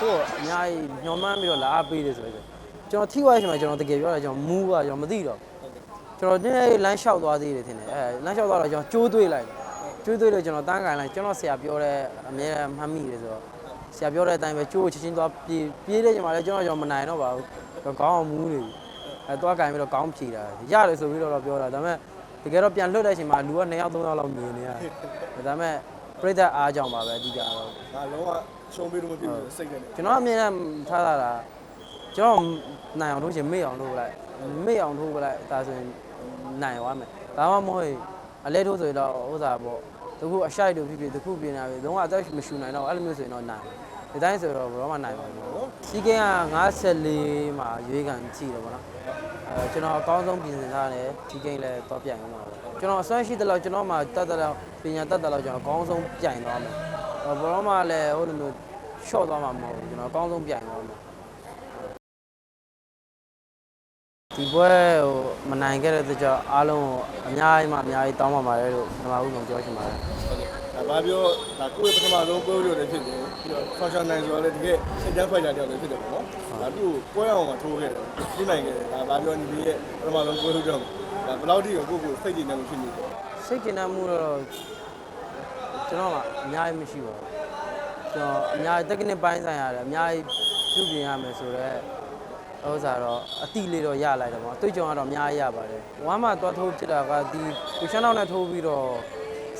ကိုယ့်အများကြီးညှော်မှန်းပြီးတော့လာအားပေးတယ်ဆိုတော့ကျွန်တော်ထိသွားတဲ့အချိန်မှာကျွန်တော်တကယ်ပြောတာကျွန်တော်မူးကကျွန်တော်မသိတော့ကျွန်တော်နည်းနည်းလမ်းလျှောက်သွားသေးတယ်ထင်တယ်အဲလမ်းလျှောက်သွားတော့ကျွန်တော်ကျိုးသွေးလိုက်ကျိုးသွေးလို့ကျွန်တော်တန်းကန်လိုက်ကျွန်တော်ဆရာပြောတဲ့အမြဲတမ်းမှတ်မိတယ်ဆိုတော့ဆရာပြောတဲ့အတိုင်းပဲကျိုးကိုချက်ချင်းသွားပြေးပြေးတဲ့ချိန်မှာလည်းကျွန်တော်ကျွန်တော်မနိုင်တော့ပါဘူးခေါင်းအောင်မူးနေပြီအဲသွားကန်ပြီးတော့ခေါင်းဖြီတာရတယ်ဆိုပြီးတော့ပြောတာဒါပေမဲ့တကယ်တော့ပြန်လွတ်တဲ့အချိန်မှာလူက2ယောက်3ယောက်လောက်မြင်နေရတယ်ဒါပေမဲ့ ပြိတ္တအားကြောင့်ပါပဲအဓိကတော့ဒါလုံးဝရှုံးပေးလို့မဖြစ်ဘူးစိတ်နဲ့ကျွန်တော်အမြင်နဲ့ထားတာလားကျွန်တော်နိုင်အောင်ထိုးချင်မေ့အောင်ထိုးပလိုက်မေ့အောင်ထိုးပလိုက်ဒါဆိုရင်နိုင်သွားမယ်ဒါမှမဟုတ်ရင်အလဲထိုးဆိုရင်တော့ဥစားပေါ့တခုအရှိုက်တို့ဖြစ်ဖြစ်တခုပြင်တာပဲလုံးဝအသက်မရှူနိုင်တော့အဲ့လိုမျိုးဆိုရင်တော့နိုင်ဒီတိုင်းဆိုတော့ဘယ်တော့မှနိုင်ပါဘူးစီကင်းက54မှာရွေးကန်ကြည့်တယ်ပေါ့နော်အဲကျွန်တော်အကောင်းဆုံးပြင်ဆင်ထားတယ်စီကင်းလည်းတော့ပြိုင်အောင်ပါပဲ ကျွန်တော်အစွမ်းရှိတဲ့လောက်ကျွန်တော်မှတတ်တဲ့လောက်ပညာတတ်တဲ့လောက်ကျွန်တော်အကောင်းဆုံးပြိုင်သွားမယ်ဘယ်တော့မှလည်းဟိုလိုမျိုးရှော့သွားမှာမဟုတ်ဘူးကျွန်တော်အကောင်းဆုံးပြိုင်သွားမယ်ဒီပွဲဟိုမနိုင်ခဲ့တဲ့အတွက်ကြောင့်အားလုံးကိုအများကြီးမှအများကြီးတောင်းပန်ပါတယ်လို့ပထမဦးဆုံးပြောချင်ပါတယ်ဒါဘာပြောဒါကိုယ့်ရဲ့ပထမဆုံးပွဲလို့လည်းဖြစ်တယ်ပြီးတော့ဆောင်းရှောင်းနိုင်ဆိုတော့လည်းတကယ်စင်တန်းဖိုက်တာတယောက်လည်းဖြစ်တယ်ပေါ့နော်ဒါသူ့ကိုပွဲအောင်မှာထိုးခဲ့တယ်ပြနိုင်ခဲ့တယ်ဒါဘာပြောနေပြီးရဲ့ပထမဆုံးပွဲလို့တော့ ဒါဘယ်လောက်ထိကိုကိုယ့်ကိုစိတ်ကြည်နေမှုဖြစ်နေတယ်စိတ်ကျဉ်းမှုတော့ကျွန်တော်ကအများကြီးမရှိပါဘူးကျွန်တော်အများကြီးတက်ကနစ်ပိုင်းဆိုင်ရတယ်အများကြီးပြုပြင်ရမယ်ဆိုတော့ဥစ္စာတော့အတိလေးတော့ရလိုက်တယ်ပေါ့အတွေ့အကြုံကတော့အများကြီးရပါတယ်ဝမ်းမှာသွားထိုးဖြစ်တာကဒီပူရှန်နောက်နဲ့ထိုးပြီးတော့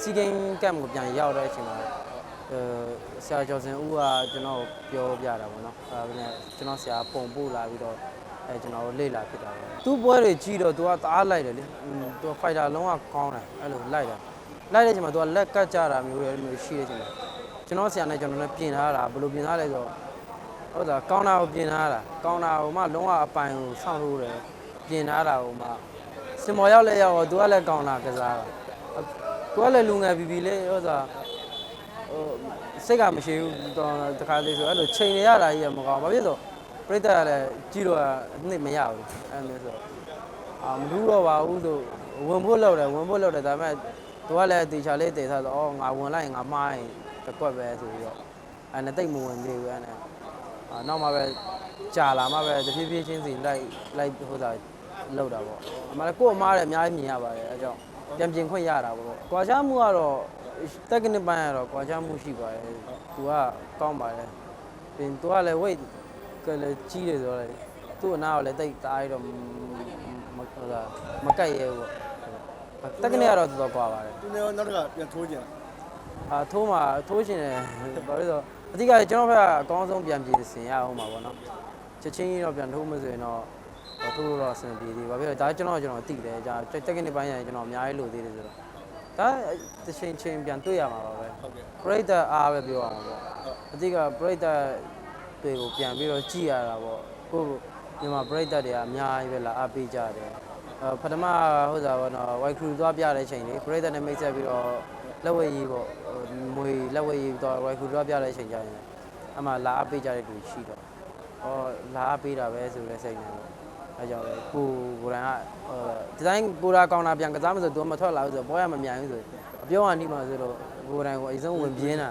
စီဂိမ်းကမ်ကိုပြန်ရောက်တဲ့အချိန်မှာအဲဆရာကျော်စင်ဦးကကျွန်တော်ပြောပြတာပေါ့နော်အဲဒါနဲ့ကျွန်တော်ဆရာပုံပို့လာပြီးတော့ အဲကျွန်တော်လေ့လာဖြစ်တာပဲသူ့ပွဲတွေကြီးတော့သူကတအားလိုက်တယ်လေသူကဖိုက်တာလုံးဝကောင်းတယ်အဲ့လိုလိုက်တာလိုက်တဲ့အချိန်မှာသူကလက်ကတ်ကြတာမျိုးတွေအဲ့လိုမျိုးရှိတဲ့အချိန်မှာကျွန်တော်ဆရာနဲ့ကျွန်တော်နဲ့ပြင်ထားတာဘယ်လိုပြင်ထားလဲဆိုတော့ဟုတ်တာကောင်းတာကိုပြင်ထားတာကောင်းတာကိုမှလုံးဝအပိုင်ကိုစောင့်လို့တယ်ပြင်ထားတာကိုမှစင်မော်ရောက်လဲရောက်တော့သူကလည်းကောင်းတာကစားတာသူကလည်းလူငယ်ပြီပြီလေးဟုတ်တာဟိုစိတ်ကမရှိဘူးတော့တခါလေးဆိုအဲ့လိုချိန်နေရတာကြီးကမကောင်းဘာဖြစ်လို့ ပြိတ္တကလည်းကြည့်တော့အနှစ်မရဘူးအဲ့လိုဆိုအာမလူတော့ပါဘူးဆိုဝင်ဖို့လောက်တယ်ဝင်ဖို့လောက်တယ်ဒါပေမဲ့သူကလည်းတေချာလေးတည်ထားဆိုအော်ငါဝင်လိုက်ရင်ငါမှားရင်တစ်ကွက်ပဲဆိုပြီးတော့အဲ့နဲ့တိတ်မဝင်သေးဘူးအဲ့နဲ့အာနောက်မှပဲကြာလာမှပဲတဖြည်းဖြည်းချင်းစီလိုက်လိုက်ဟိုသာလောက်တာပေါ့အမှလည်းကို့အမားလည်းအများကြီးမြင်ရပါတယ်အဲကြောင့်ပြန်ပြင်ခွင့်ရတာပေါ့ကွာချမှုကတော့တက်ကနစ်ပိုင်းကတော့ကွာချမှုရှိပါတယ်သူကကောင်းပါတယ်ပြင်သူကလည်း weight ကလည်းကြီးတယ်ဆိုတော့လေသူ့အနာကိုလည်းတိတ်သားရတော့မမဟိုသာမကတ်ရဲဘူးပေါ့တက်ကနစ်ကတော့တော်တော်ကွာပါတယ်သူလည်းနောက်တစ်ခါပြန်ထိုးကြတယ်အာထိုးမှာထိုးရှင်တယ်ဘာလို့လဲဆိုတော့အဓိကကျွန်တော်ဘက်ကအကောင်းဆုံးပြန်ပြည်စင်ရအောင်ပါဗောနော်ချက်ချင်းကြီးတော့ပြန်ထိုးမဆိုရင်တော့ထိုးလို့တော့အဆင်ပြေသေးဘာဖြစ်လဲဒါကျွန်တော်ကျွန်တော်သိတယ်ဒါတက်ကနစ်ပိုင်းရင်ကျွန်တော်အများကြီးလိုသေးတယ်ဆိုတော့ဒါတစ်ချိန်ချင်းပြန်တွေ့ရမှာပါပဲဟုတ်ကဲ့ပရိသတ်အားပဲပြောရမှာပေါ့အဓိကပရိသတ် တွေကိုပြန်ပြီးတော့ကြည်ရတာပေါ့ကိုယ့်မြန်မာပရိသတ်တွေကအများကြီးပဲလာအားပေးကြတယ်အဲပထမဟုတ်တာပေါ့နော် white crew သွားပြတဲ့ချိန်လေးပရိသတ်နဲ့မိတ်ဆက်ပြီးတော့လက်ဝဲရေးပေါ့ဟိုမွေလက်ဝဲရေးတော့ white crew သွားပြတဲ့ချိန်ကျရင်အမှလာအားပေးကြတဲ့လူရှိတော့ဟောလာအားပေးတာပဲဆိုတဲ့စိတ်နဲ့ပေါ့အဲကြောင့်လေကိုကိုရန်ကဟိုဒီတိုင်းကိုရာကောင်တာပြန်ကစားမဆိုသူမထွက်လာဘူးဆိုဘောရမမြန်ဘူးဆိုအပြောအနီးမှာဆိုတော့ကိုရန်ကိုအရင်ဆုံးဝင်ပြင်းတာ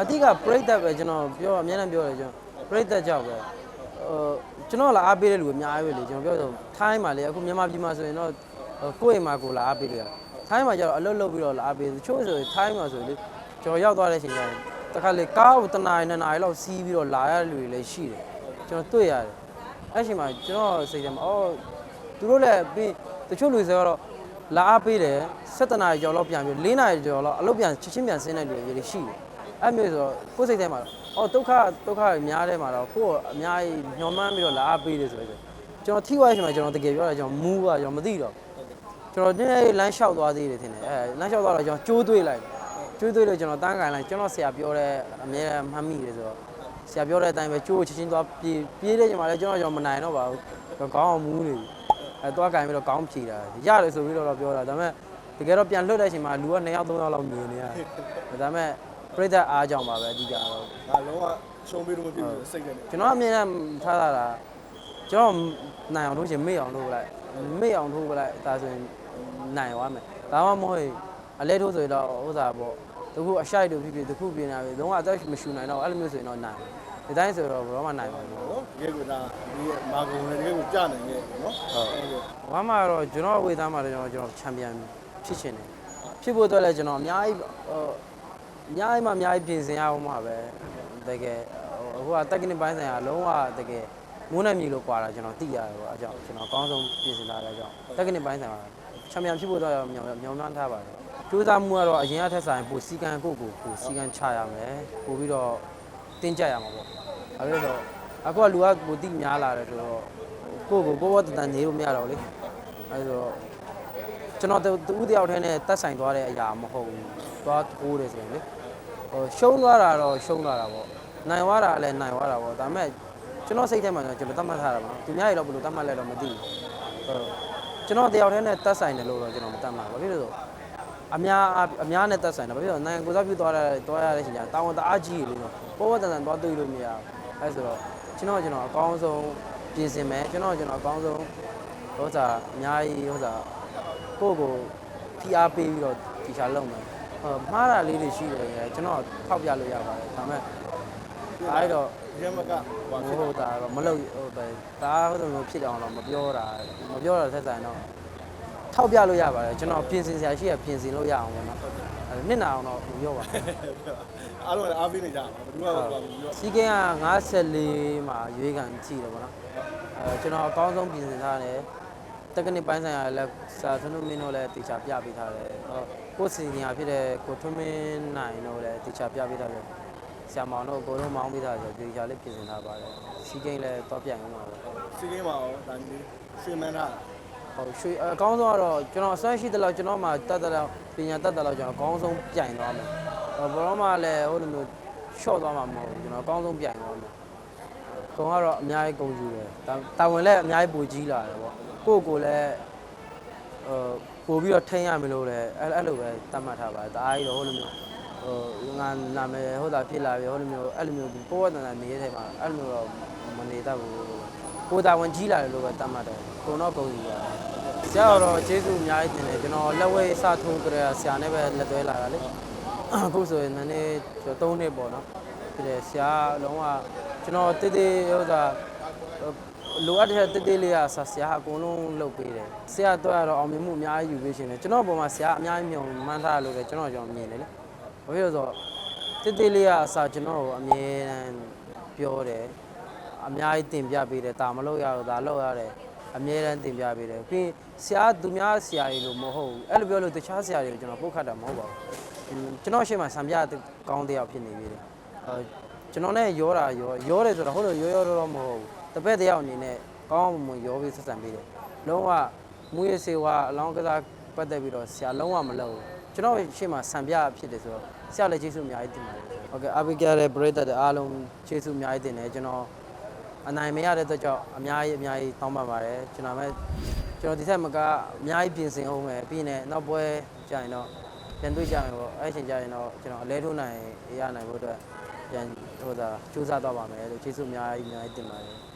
အတိကပြိတ္တပဲကျွန်တော်ပြောအများနဲ့ပြောတယ်ကျွန်တော်ပြိတ္တကြောက်ပဲဟိုကျွန်တော်လာအားပေးတဲ့လူအများကြီးပဲလေကျွန်တော်ပြောဆိုထိုင်းမှာလေအခုမြန်မာပြည်မှာဆိုရင်တော့ကိုယ့်အိမ်မှာကိုလာအားပေးလို့ရထိုင်းမှာကျတော့အလုပ်လုပ်ပြီးတော့လာအားပေးချို့ဆိုရင်ထိုင်းမှာဆိုလေကျွန်တော်ရောက်သွားတဲ့အချိန်ကျရင်တခါလေကားကိုတနားရီနှစ်နာရီလောက်စီးပြီးတော့လာရတဲ့လူတွေလည်းရှိတယ်ကျွန်တော်တွေ့ရတယ်အဲ့ချိန်မှာကျွန်တော်စိတ်ထဲမှာအော်သူတို့လည်းပြီးတချို့လူတွေကတော့လာအားပေးတယ်7နာရီကျော်လောက်ပြန်ပြီး4နာရီကျော်လောက်အလုပ်ပြန်ချက်ချင်းပြန်ဆင်းတဲ့လူတွေရှိတယ် အဲ့မျိုးဆိုတော့ကိုယ်စိတ်ထဲမှာအော်ဒုက္ခဒုက္ခများထဲမှာတော့ကိုယ်အများကြီးညှော်မှန်းပြီးတော့လာအားပေးတယ်ဆိုတော့ကျွန်တော်ထိသွားတဲ့အချိန်မှာကျွန်တော်တကယ်ပြောတာကျွန်တော်မူးကကျွန်တော်မသိတော့ကျွန်တော်နည်းနည်းလမ်းလျှောက်သွားသေးတယ်ထင်တယ်အဲလမ်းလျှောက်သွားတော့ကျွန်တော်ကျိုးသွေးလိုက်ကျိုးသွေးလို့ကျွန်တော်တန်းကန်လိုက်ကျွန်တော်ဆရာပြောတဲ့အမြဲမှတ်မိတယ်ဆိုတော့ဆရာပြောတဲ့အတိုင်းပဲကျိုးကိုချက်ချင်းသွားပြေးပြေးတဲ့ချိန်မှာလည်းကျွန်တော်ကျွန်တော်မနိုင်တော့ပါဘူးခေါင်းအောင်မူးနေပြီအဲသွားကန်ပြီးတော့ခေါင်းဖြီတာရတယ်ဆိုပြီးတော့ပြောတာဒါပေမဲ့တကယ်တော့ပြန်လွတ်တဲ့အချိန်မှာလူက2ယောက်3ယောက်လောက်မြင်နေရတယ်ဒါပေမဲ့ ပြိတ္တအားကြောင့်ပါပဲအဓိကတော့ဒါလုံးဝရှုံးပေးလို့မဖြစ်ဘူးစိတ်နဲ့ကျွန်တော်အမြင်နဲ့ထားတာလားကျွန်တော်နိုင်အောင်ထိုးချင်မေ့အောင်ထိုးပလိုက်မေ့အောင်ထိုးပလိုက်ဒါဆိုရင်နိုင်သွားမယ်ဒါမှမဟုတ်ရင်အလဲထိုးဆိုရင်တော့ဥစ္စာပေါ့တခုအရှိုက်တို့ဖြစ်ဖြစ်တခုပြင်တာပဲလုံးဝအသက်မရှူနိုင်တော့အဲ့လိုမျိုးဆိုရင်တော့နိုင်ဒါဒီတိုင်းဆိုတော့ဘယ်တော့မှနိုင်မှာမဟုတ်ဘူးနော်တကယ်ကိုဒါဒီမာဂုံလည်းတကယ်ကိုကြာနိုင်ခဲ့တယ်နော်ဟုတ်။ဘာမှတော့ကျွန်တော်အဝေးသားမှာတော့ကျွန်တော်ကျွန်တော်ချန်ပီယံဖြစ်ချင်တယ်။ဖြစ်ဖို့အတွက်လည်းကျွန်တော်အများကြီးဟို အများကြီးမှအများကြီးပြင်ဆင်ရအောင်မှာပဲ။တကယ်ဟိုဟိုကတက်ကနစ်ပိုင်းဆိုင်ရာလုံးဝတကယ်မိုးနဲ့မြေလို့ကွာတာကျွန်တော်သိရတယ်ပေါ့အဲကြောင့်ကျွန်တော်အကောင်းဆုံးပြင်ဆင်ထားတဲ့အကြောင်းတက်ကနစ်ပိုင်းဆိုင်ရာချန်ပီယံဖြစ်ဖို့အတွက်မျှော်မျှော်မှန်းထားပါတယ်။ကြိုးစားမှုကတော့အရင်ကထက်ဆိုင်ပိုစီကံကိုကိုကိုစီကံချရမယ်။ပို့ပြီးတော့တင်းကြပ်ရမှာပေါ့။အဲဒါဆိုအခုကလူကပိုတိများလာတယ်ဆိုတော့ကိုကိုကိုဘောတန်နေလို့မရတော့လေ။အဲဒါဆိုကျွန်တော်တူဦးတယောက်တည်းနဲ့တက်ဆိုင်သွားတဲ့အရာမဟုတ်ဘူး။ သွားထိုးတယ်ဆိုရင်လေ။ဟိုရှုံးသွားတာတော့ရှုံးသွားတာပေါ့။နိုင်သွားတာလည်းနိုင်သွားတာပေါ့။ဒါပေမဲ့ကျွန်တော်စိတ်ထဲမှာကျွန်တော်တတ်မှတ်ထားတာပေါ့။သူများတွေတော့ဘယ်လိုတတ်မှတ်လဲတော့မသိဘူး။ဟုတ်ကျွန်တော်တယောက်တည်းနဲ့တက်ဆိုင်တယ်လို့တော့ကျွန်တော်မတတ်မှတ်ဘူး။ဘာဖြစ်လို့လဲဆိုတော့အများအများနဲ့တက်ဆိုင်တယ်ဘာဖြစ်လို့လဲနိုင်ငံကိုစားပြုသွားရသွားရတဲ့ချိန်ကျတာဝန်တအားကြီးရလို့နော်ပေါ်ပေါ်တန်တန်သွားတွေ့လို့မရဘူးအဲဆိုတော့ကျွန်တော်ကျွန်တော်အကောင်းဆုံးပြင်ဆင်မယ်ကျွန်တော်ကျွန်တော်အကောင်းဆုံးဟိုစားအများကြီးဟိုစားကိုယ့်ကိုဖိအားပေးပြီးတော့တီချာလုပ်မယ်ဟို မှားတာလေးတွေရှိတယ်ကျွန်တော်ထောက်ပြလို့ရပါတယ်ဒါပေမဲ့အဲ့တော့ရမကဟိုဟိုဖြစ်ဟိုတာတော့မလုပ်ဟိုပဲဒါဟိုလိုမျိုးဖြစ်အောင်တော့မပြောတာမပြောတာသက်ဆိုင်တော့ထောက်ပြလို့ရပါတယ်ကျွန်တော်ပြင်ဆင်စရာရှိရပြင်ဆင်လို့ရအောင်ပေါ့နော်အဲ့နစ်နာအောင်တော့မပြောပါဘူးအားလုံးလည်းအားပေးနေကြတာဘယ်သူမှမပြောဘူးပြောစီကင်းက54မှာရွေးကန်ကြည့်တယ်ပေါ့နော်အဲကျွန်တော်အကောင်းဆုံးပြင်ဆင်ထားတယ် တက်ကနစ်ပိုင်းဆိုင်ရာလည်းစာထွန်းထွန်းမင်းတို့လည်းတေချာပြပေးထားတယ်ဟောကိုစီနီယာဖြစ်တဲ့ကိုထွန်းမင်းနိုင်တို့လည်းတေချာပြပေးထားတယ်ဆရာမောင်တို့ကိုလုံးမောင်းပေးထားတယ်တေချာလေးပြင်ဆင်ထားပါတယ်စီကင်းလည်းတော့ပြန်အောင်ပါပဲစီကင်းမှာရောဒါကြီးရွှေမန်းတာဟုတ်ရွှေအကောင်းဆုံးကတော့ကျွန်တော်အစွမ်းရှိတဲ့လောက်ကျွန်တော်မှတတ်တဲ့လောက်ပညာတတ်တဲ့လောက်ကျွန်တော်အကောင်းဆုံးပြိုင်သွားမယ်။ဘောတော့မှလည်းဟိုလိုမျိုး short သွားမှာမဟုတ်ဘူးကျွန်တော်အကောင်းဆုံးပြိုင်သွားမယ်။ကုံကတော့အများကြီးကုန်ယူတယ်။တာဝန်လည်းအများကြီးပိုကြီးလာတယ်ပေါ့။ ကိုယ့်ကိုယ်လည်းဟိုပို့ပြီးတော့ထိန်းရမယ်လို့လည်းအဲ့အဲ့လိုပဲတတ်မှတ်ထားပါတယ်။တအားကြီးတော့ဟိုလိုမျိုးဟိုငါနာမည်ဟိုတာဖြစ်လာပြီဟိုလိုမျိုးအဲ့လိုမျိုးပိုးဝတ္တနာနေတဲ့ထဲမှာအဲ့လိုမျိုးတော့မနေတတ်ဘူး။ကိုယ်တာဝန်ကြီးလာတယ်လို့ပဲတတ်မှတ်တယ်။ကုံတော့ကုန်ယူရတယ်။ဆရာတော်ကျေးဇူးအများကြီးတင်တယ်ကျွန်တော်လက်ဝဲစထိုးကြရဆရာနဲ့ပဲလက်သွဲလာတာလေအခုဆိုရင်နည်းနည်း3နှစ်ပေါ့နော်ဖြစ်တယ်ဆရာလုံးဝကျွန်တော်တိတိဥစ္စာ လိုအပ်တဲ့တိတိလေးကဆဆရာအကုန်လုံးလုပ်ပေးတယ်ဆရာတော့ကတော့အောင်မြင်မှုအများကြီးယူပေးရှင်တယ်ကျွန်တော်ပုံမှာဆရာအများကြီးမြုံမှန်းထားလို့ပဲကျွန်တော်ကျွန်တော်မြင်တယ်လေဘာဖြစ်လို့ဆိုတိတိလေးကအစာကျွန်တော်ကိုအမြဲတမ်းပြောတယ်အများကြီးတင်ပြပေးတယ်ဒါမလို့ရတော့ဒါလောက်ရတယ်အမြဲတမ်းတင်ပြပေးတယ်ပြီးဆရာသူများဆရာတွေလို့မဟုတ်ဘူးအဲ့လိုပြောလို့တခြားဆရာတွေကိုကျွန်တော်ပုတ်ခတ်တာမဟုတ်ပါဘူးကျွန်တော်ရှေ့မှာဆံပြကောင်းတဲ့ယောက်ဖြစ်နေပြီလေအဲကျွန်တော်နဲ့ရောတာရောရောတယ်ဆိုတော့ဟုတ်လို့ရောရောတော့မဟုတ်ဘူး တပည့်တယောက်အနေနဲ့ကောင်းမှရောပြီးဆက်ဆံပေးတယ်လုံးဝမူရစေဝါအလောင်းကစားပတ်သက်ပြီးတော့ဆရာလုံးဝမလုပ်ဘူးကျွန်တော်ရှေ့မှာဆံပြဖြစ်တယ်ဆိုတော့ဆရာလည်းကျေးဇူးအများကြီးတင်ပါတယ်ဟုတ်ကဲ့အပိကရတဲ့ပရိသတ်တွေအားလုံးကျေးဇူးအများကြီးတင်တယ်ကျွန်တော်အနိုင်မရတဲ့အတွက်ကြောင့်အများကြီးအများကြီးတောင်းပန်ပါတယ်ကျွန်တော်မဲ့ကျွန်တော်ဒီထက်မကအများကြီးပြင်ဆင်အောင်မယ်ပြီးရင်နောက်ပွဲကြာရင်တော့ပြန်တွေ့ကြမယ်ပေါ့အဲ့ချိန်ကြာရင်တော့ကျွန်တော်အလဲထိုးနိုင်ရနိုင်ဖို့အတွက်ပြန်ဟိုသာစူးစမ်းတော့ပါမယ်လို့ကျေးဇူးအများကြီးအများကြီးတင်ပါတယ်